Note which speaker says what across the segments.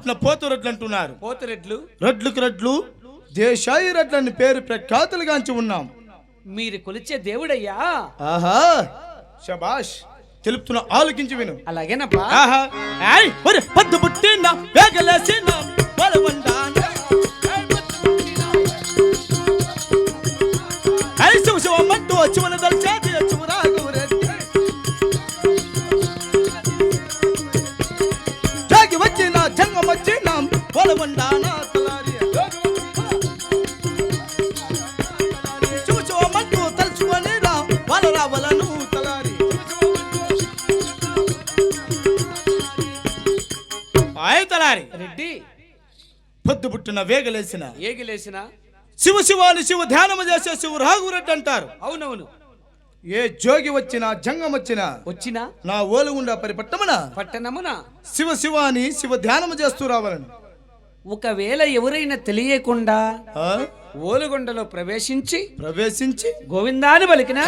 Speaker 1: పుట్టిన పోతురట్లు అంటున్నారు
Speaker 2: పోతురెడ్లు?
Speaker 1: రడ్లుకు రడ్లు. దేశాయి రడ్లని పేరు ప్రఖ్యాతులుగాంచి ఉన్నాం.
Speaker 2: మీరు కొలిచే దేవుడయ్యా?
Speaker 1: ఆహా. శబాష్ తెలుపుతున్న ఆలోకించి విను.
Speaker 2: అలాగేనప్పా
Speaker 1: ఆహా. ఏయ్ ఒరే పద్దు పుట్టిన వేగలేసిన బలవండాన ఐ శివ శివ మంటూ శివన దల్చేది ఆయతలారి
Speaker 2: రెడ్డి.
Speaker 1: పొద్దు పుట్టిన వేగలేసిన.
Speaker 2: ఏగిలేసిన.
Speaker 1: శివ శివాని శివ ధ్యానము చేసే శివ రాఘురెడ్డి అంటారు.
Speaker 2: అవునవును.
Speaker 1: ఏ జోగి వచ్చినా జంగం వచ్చినా
Speaker 2: వచ్చిన?
Speaker 1: నా ఓలుగుండా పరిపట్టమన?
Speaker 2: పట్టణమున?
Speaker 1: శివ శివాని శివ ధ్యానము చేస్తూ రావాలని.
Speaker 2: ఒకవేళ ఎవరైనా తెలియకుండా
Speaker 1: ఆ?
Speaker 2: ఓలుగొండలో ప్రవేశించి
Speaker 1: ప్రవేశించి
Speaker 2: గోవిందాని పలికిన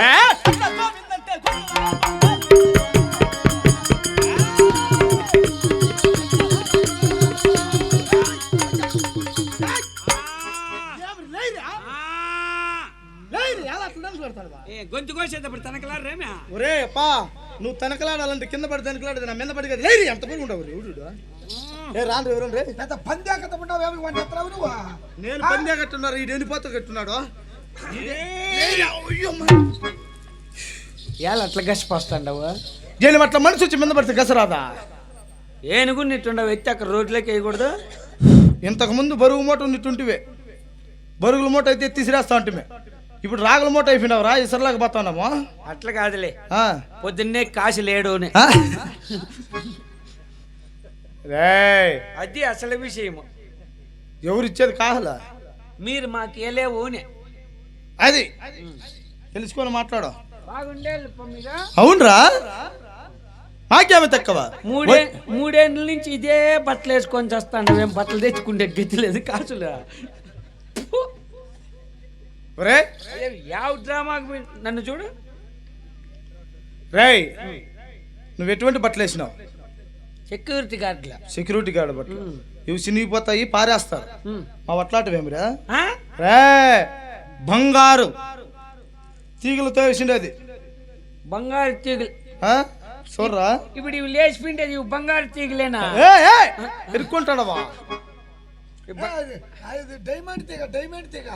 Speaker 2: గొంతు కోసేటప్పుడు తనకలారేమే
Speaker 1: ఒరే పా నువ్వు తనకలాడాలంటే కింద పడి తనకలాడదు నా మీద పడి కదా. లేరి ఎంత పడి ఉంటావు రే, ఊరుడు. ఏ రాను ఎవరు రే?
Speaker 3: పెద్ద ఉండవు ఎత్తరావు నువ్వు?
Speaker 1: నేను పందే కట్టున్నారు? ఈ డెనిపోత కట్టున్నాడు?
Speaker 2: ఇవాళ అట్లా గసిపోస్తాండవు
Speaker 1: నేను అట్లా మనిషి వచ్చి మీద పడితే గసరాదా
Speaker 2: ఏనుగు నిట్టుండవు ఎత్తి అక్కడ రోడ్లోకి వేయకూడదు?
Speaker 1: ఇంతకు ముందు బరువు మూట ఉన్నట్టుంటివే బరుగుల మూట అయితే తీసిరేస్తా ఉంటే ఇప్పుడు రాగుల మూట అయిపోయినావు రా ఇసరలాగా పోతున్నాము?
Speaker 2: అట్లా కాదులే.
Speaker 1: ఆ.
Speaker 2: పొద్దున్నే కాశీ?
Speaker 1: రేయ్,
Speaker 2: అది అసలు విషయము.
Speaker 1: ఎవరు ఇచ్చేది కాహలా
Speaker 2: మీరు మాకేలే ఊనే
Speaker 1: అది. తెలుసుకొని మాట్లాడు. అవునరా? మాకేమి తక్కువ?
Speaker 2: మూడే మూడేళ్ళ నుంచి ఇదే బట్టలు వేసుకొని చేస్తాను. మేము బట్టలు తెచ్చుకుంటే గతి లేదు కాసులు.
Speaker 1: రే
Speaker 2: యావ డ్రామాకు నన్ను చూడు.
Speaker 1: రేయ్ నువ్వు ఎటువంటి బట్టలు వేసినావు?
Speaker 2: సెక్యూరిటీ గార్డ్ల.
Speaker 1: సెక్యూరిటీ గార్డ్ బట్టలు. ఇవి చినిగిపోతాయి పారేస్తారు. మా అట్లాంటివేమిరా
Speaker 2: ఆ?
Speaker 1: రే బంగారు. తీగలతో వేసిండేది
Speaker 2: బంగారు తీగలు.
Speaker 1: ఆ? చూడరా?
Speaker 2: ఇప్పుడు ఇవి లేచిపోయిండేది ఇవి బంగారు తీగలేనా?
Speaker 1: ఇరుక్కుంటాడవా?
Speaker 3: అది డైమండ్ తీగ డైమండ్ తీగ.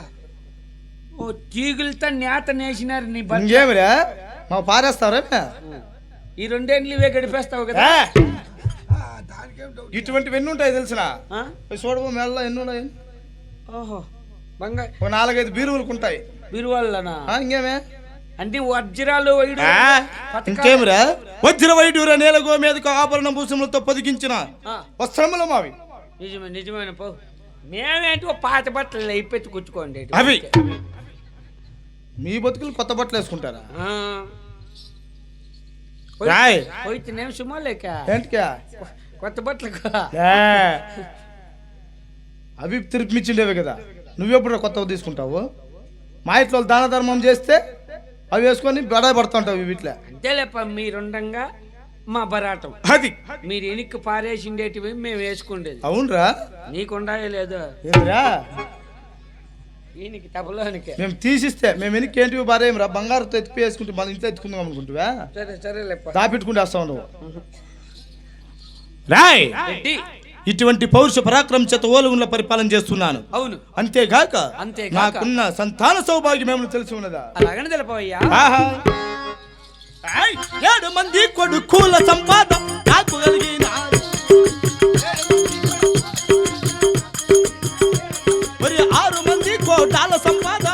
Speaker 2: ఓ తీగులతో నేత నేసినారు నీ బట్ట
Speaker 1: ఇంకేమిరా? మా పారేస్తారా
Speaker 2: ఈ రెండేళ్ళు ఇవే గడిపేస్తావు కదా?
Speaker 3: ఆ, దానికేం డౌట్
Speaker 1: ఇటువంటివి ఎన్ని ఉంటాయి తెలిసిన?
Speaker 2: ఆ?
Speaker 1: చూడబో మెల్ల ఎన్ని ఉన్నాయి?
Speaker 2: ఓహో బంగారు.
Speaker 1: ఒక నాలుగైదు బీరువులకు ఉంటాయి.
Speaker 2: బిరువాళ్ళనా?
Speaker 1: ఆ, ఇంకేమే?
Speaker 2: అంటే వజ్రాలు వైడు. పతకాలు.
Speaker 1: ఇంకేమిరా? వజ్ర వైడూర నేలగో మీదకు ఆభరణ భూషములతో పొదిగించిన
Speaker 2: ఆ,
Speaker 1: వస్త్రములు మావి.
Speaker 2: నిజమే నిజమైన పో? మేమేంటి ఓ పాత బట్టలు అయిపోయి కుచ్చుకోండి
Speaker 1: అవి. మీ బతుకులు కొత్త బట్టలు వేసుకుంటారా. రాయ్.
Speaker 2: లేక.
Speaker 1: ఏంటికా?
Speaker 2: కొత్త బట్టలు.
Speaker 1: అవి తిరిపిచ్చిండేవి కదా. నువ్వెప్పుడు కొత్తవి తీసుకుంటావు? మా ఇంట్లో దాన ధర్మం చేస్తే అవి వేసుకొని బెడ పడుతుంటావు వీటిలో.
Speaker 2: అంతేలేప మీరుండంగా మా బరాటం.
Speaker 1: అది.
Speaker 2: మీరు ఎనిక్కి పారేసిండేటివి మేము వేసుకుండేది.
Speaker 1: అవునరా.
Speaker 2: నీకుండాయో లేదో.
Speaker 1: ఏంద్రా?
Speaker 2: ఈయనకి
Speaker 1: మేము తీసిస్తే మేము వెనక్కి ఏంటివి బారేమిరా బంగారుతో ఎత్తిపి వేసుకుంటే మన ఇంట్లో ఎత్తుకుందాం అనుకుంటువా?
Speaker 2: సరే సరేలేప
Speaker 1: దాపెట్టుకుంటే వస్తావు నువ్వు. రాయ్! ఇటువంటి పౌరుష పరాక్రమం చేత ఓలుగుండ్ల పరిపాలన చేస్తున్నాను.
Speaker 2: అవును.
Speaker 1: అంతేగాక
Speaker 2: అంతేగాక.
Speaker 1: నాకున్న సంతాన సౌభాగ్యం ఏమైనా తెలిసి ఉన్నదా?
Speaker 2: అలాగని తెలపవయ్యా.
Speaker 1: ఏడు మంది కొడుకుల సంపాద నాకు కలిగిన మరి ఆరు మంది కోటాల సంపాద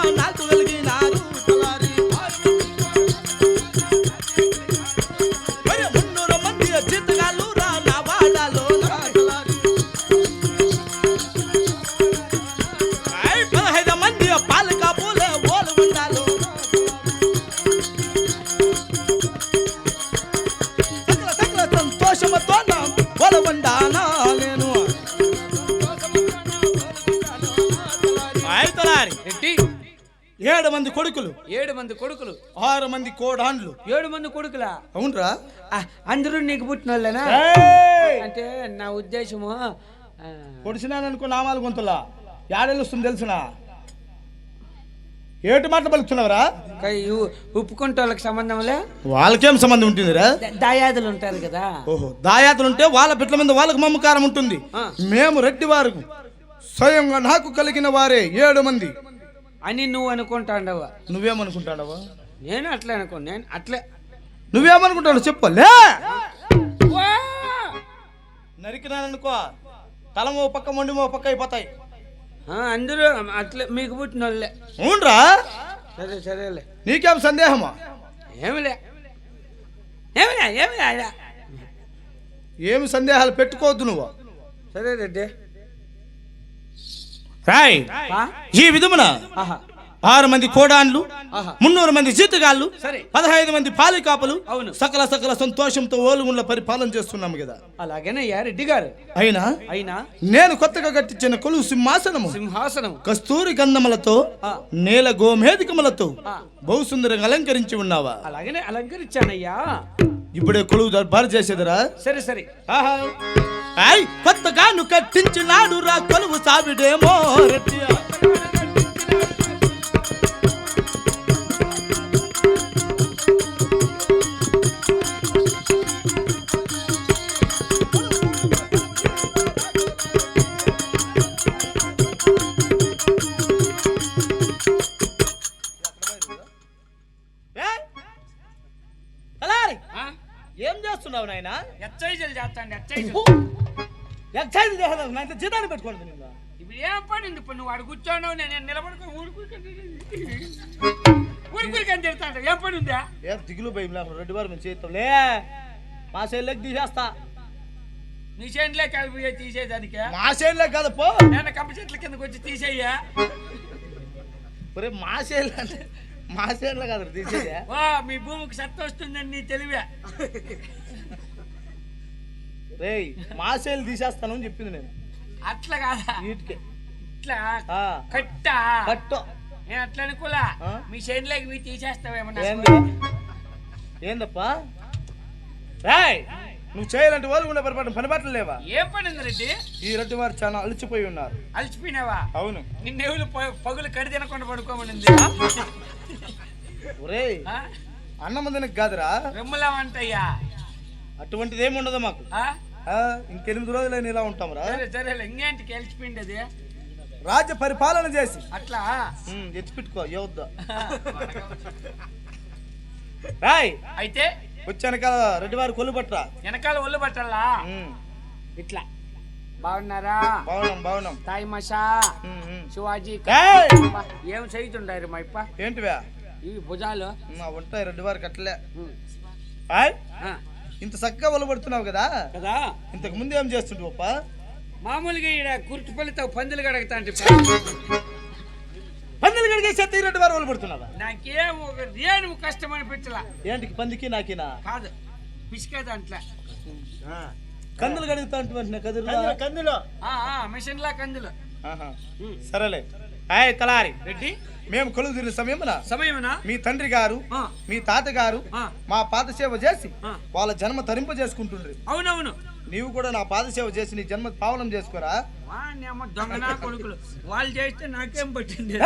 Speaker 1: ఏడు మంది కొడుకులు.
Speaker 2: ఏడు మంది కొడుకులు.
Speaker 1: ఆరు మంది కోడాండ్లు
Speaker 2: ఏడు మంది కొడుకులా?
Speaker 1: అవునరా?
Speaker 2: అందరూ నీకు పుట్టిన వాళ్ళేనా! అంటే నా ఉద్దేశము
Speaker 1: పొడిచినాననుకో నామాలు గొంతులా? యాడెలుస్తుంది తెలిసిన? ఏటి మాటలు పలుకుతున్నావురా?
Speaker 2: ఉప్పుకుంటే వాళ్ళకి సంబంధంలే
Speaker 1: వాళ్ళకేం సంబంధం ఉంటుందిరా?
Speaker 2: దాయాదులు ఉంటారు కదా.
Speaker 1: ఓహో దాయాతులు ఉంటే వాళ్ళ బిడ్డల మీద వాళ్ళకు మమకారం ఉంటుంది. మేము రెడ్డి వారు స్వయంగా నాకు కలిగిన వారే ఏడు మంది.
Speaker 2: అని నువ్వు అనుకుంటాండవా
Speaker 1: నువ్వేమనుకుంటాడవా
Speaker 2: నేను అట్లే అనుకో నేను అట్లే.
Speaker 1: నువ్వేమనుకుంటాడు చెప్పలే! నరికినాననుకో తలమో పక్క మొండిమో పక్క అయిపోతాయి.
Speaker 2: అందరూ అట్లే మీకు పుట్టిన వాళ్ళే
Speaker 1: అవునరా?
Speaker 2: సరే సరేలే.
Speaker 1: నీకేం సందేహమా?
Speaker 2: ఏమిలే. ఏమిలే ఏమిలే ఆడ.
Speaker 1: ఏమి సందేహాలు పెట్టుకోవద్దు నువ్వు.
Speaker 2: సరే రెడ్డి.
Speaker 1: రాయ్? ఈ విధమున ఆరు మంది కోడాన్లు మున్నూరు మంది జీతగాళ్ళు
Speaker 2: సరే.
Speaker 1: పదహైదు మంది పాలికాపులు
Speaker 2: అవును.
Speaker 1: సకల సకల సంతోషంతో ఓలుగుండ్ల పరిపాలన చేస్తున్నాము కదా
Speaker 2: అలాగేనయ్యా రెడ్డి గారు
Speaker 1: అయినా
Speaker 2: అయినా
Speaker 1: నేను కొత్తగా కట్టించిన కొలువు సింహాసనము
Speaker 2: సింహాసనం
Speaker 1: కస్తూరి గంధములతో. నేల గోమేధికములతో. బహుసుందరంగా అలంకరించి ఉన్నావా
Speaker 2: అలాగనే అలంకరించానయ్యా
Speaker 1: ఇప్పుడే కొలువు దర్బారు చేసేదరా
Speaker 2: సరే సరే
Speaker 1: ఆహా. ఆయ్ కొత్తగా నువ్వు కట్టించినాడు రా కొలువు సావిడేమో రెడ్డియా. ఏం చేస్తున్నావు నాయన?
Speaker 2: ఎక్సైజులు చేస్తాండి ఎక్సైజ్
Speaker 1: ఎక్సైజ్ చేసేది నా ఇంట్లో జీతాన్ని పెట్టుకోండి నిన్ను.
Speaker 2: ఇప్పుడు ఏం పని ఉంది? ఇప్పుడు నువ్వు అడు కూర్చోన్నావు నేను నిలబడుకొని ఊరుకుని ఊరుకుని తిడతాడు ఏం పని ఉందా?
Speaker 1: ఏ దిగులు భయం లేకుండా రెడ్డి వారు మేము చేస్తాంలే మా శైలికి తీసేస్తా.
Speaker 2: నీ చేనులే కలిపి తీసేదానికి.
Speaker 1: మా శైలిలో కాదు పో.
Speaker 2: నేను కంప చెట్ల కిందకి వచ్చి తీసేయ్యా?
Speaker 1: ఒరే మా శైలి అంటే మా శైలిలో కాదు తీసేదే
Speaker 2: వా మీ భూమికి సత్త వస్తుందని నీ తెలివే.
Speaker 1: రేయ్ మా శైలి తీసేస్తాను అని చెప్పింది నేను.
Speaker 2: అట్లా కాదా?
Speaker 1: వీటికి.
Speaker 2: ఇట్లా కట్టా?
Speaker 1: కట్టు.
Speaker 2: నేను అట్లా అనుకోలా? మీ చేనులోకి మీ తీసేస్తావేమన్నా
Speaker 1: ఏంది? ఏందప్పా? రాయ్ నువ్వు చేయాలంటే వాళ్ళు ఉండే పొరపాటు పని బట్టలు లేవా?
Speaker 2: ఏం పని ఉంది రెడ్డి?
Speaker 1: ఈ రెడ్డి వారు చాలా అలసిపోయి ఉన్నారు.
Speaker 2: అలసిపోయినావా?
Speaker 1: అవును.
Speaker 2: నిన్నెవులు పగులు కడి తినకుండా పడుకోమనింది?
Speaker 1: ఒరేయ్
Speaker 2: ఆ?
Speaker 1: అన్నం తినకు కాదురా.
Speaker 2: రెమ్ములా వంటయ్యా.
Speaker 1: అటువంటిది ఏమి ఉండదు మాకు. ఇంకెనిమిది రోజులైన ఇలా ఉంటాంరా?
Speaker 2: సరే సరేలే ఇంకేంటి
Speaker 1: రాజ్య పరిపాలన చేసి.
Speaker 2: అట్లా?
Speaker 1: ఎత్తిపెట్టుకో యోద్ధ రాయ్
Speaker 2: అయితే?
Speaker 1: వచ్చానక రెడ్డి వారు కొలు పట్టరా.
Speaker 2: వెనకాల ఒళ్ళు పట్టాలా? ఇట్లా. బాగున్నారా?
Speaker 1: బాగున్నాం బాగున్నాం.
Speaker 2: తాయి మషా. శివాజీ ఏం చేయుతుండారు మా ఇప్ప?
Speaker 1: ఏంటివా?
Speaker 2: ఈ భుజాలు?
Speaker 1: ఉంటాయి రెడ్డి వారికి అట్లే
Speaker 2: ఆ,
Speaker 1: ఇంత చక్కగా ఒలబడుతున్నావు కదా?
Speaker 2: కదా?
Speaker 1: ఇంతకు ముందు ఏం చేస్తుంటు అప్ప?
Speaker 2: మామూలుగా ఈడ కుర్చుపల్లితో పందులు కడగతా అంటే
Speaker 1: పందులు కడిగేసి ఈ రెడ్డి వారు ఒలబడుతున్నావా
Speaker 2: నాకేం ఒక రేణువు కష్టం అనిపించలా.
Speaker 1: ఏంటికి పందికి నాకినా?
Speaker 2: కాదు పిసికే దాంట్లో.
Speaker 1: కందులు కడుగుతా కదురు కందులో
Speaker 2: ఆ, ఆ, మిషన్ లా కందులు.
Speaker 1: సరేలే. ఆయ్ తలారి.
Speaker 2: రెడ్డి?
Speaker 1: మేము కొలువు తీరిన సమయమున
Speaker 2: సమయమేనా
Speaker 1: మీ తండ్రి గారు
Speaker 2: ఆ,
Speaker 1: మీ తాతగారు
Speaker 2: ఆ,
Speaker 1: మా పాద సేవ చేసి. వాళ్ళ జన్మ తరింప చేసుకుంటుండ్రి.
Speaker 2: అవునవును.
Speaker 1: నీవు కూడా నా పాద సేవ చేసి నీ జన్మ పావనం చేసుకోరా?
Speaker 2: కొడుకులు? వాళ్ళు చేస్తే నాకేం పట్టింది!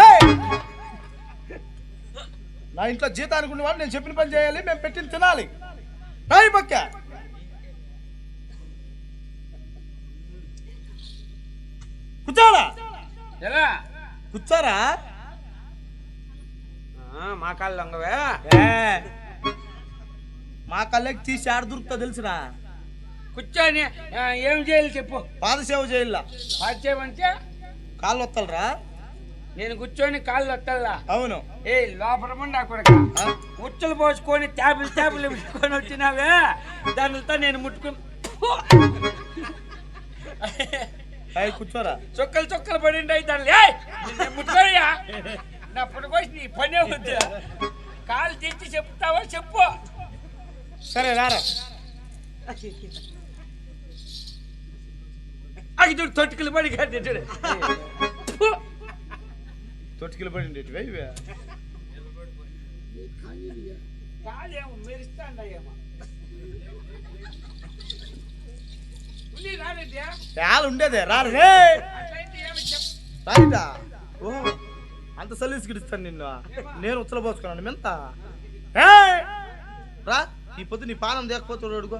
Speaker 1: నా ఇంట్లో జీతానికి ఉన్నవాడు నేను చెప్పిన పని చేయాలి మేము పెట్టిన తినాలి. రాయి పక్క కూర్చోరా
Speaker 2: ఎలా?
Speaker 1: కూర్చోరా?
Speaker 2: మా కాళ్ళు దొంగవే
Speaker 1: ఏ! మా కళ్ళకి తీసి ఆడ దొరుకుతా తెలుసురా?
Speaker 2: కూర్చొని ఏం చేయాలి చెప్పు.
Speaker 1: పాద సేవ చేయాల
Speaker 2: పాచ్చేయమంటే
Speaker 1: కాళ్ళు వత్తలరా?
Speaker 2: నేను కూర్చొని కాళ్ళు వత్తల్లా?
Speaker 1: అవును.
Speaker 2: ఏ లోపల కొడక?
Speaker 1: ఆ?
Speaker 2: ముచ్చలు పోసుకొని ట్యాబులు ట్యాబులు పెట్టుకొని వచ్చినావే? దానితో నేను ముట్టుకుని
Speaker 1: కూర్చోరా.
Speaker 2: చొక్కలు చొక్కలు ఏయ్! నిన్ను ముట్టుకోయా నా పుట్టుకోసి నీ పనే వద్దు కాలు తెచ్చి చెప్తావా? చెప్పు.
Speaker 1: సరే రారా.
Speaker 2: అది చూడు తొట్టుకులు పడి కాదు చూడు
Speaker 1: తొట్టికిలు ఇటువే ఇవే?
Speaker 2: కాలేమో మెరుస్తాండయ్యేమో ఉండేది
Speaker 1: రారు. రే రైటా ఓ అంత సలీస్ గిడిస్తాను నిన్ను. నేను ఉచ్చలపోసుకున్నాను మెంత! రా ఈ పొద్దు నీ పానం దేకపోతాడు అడుగు.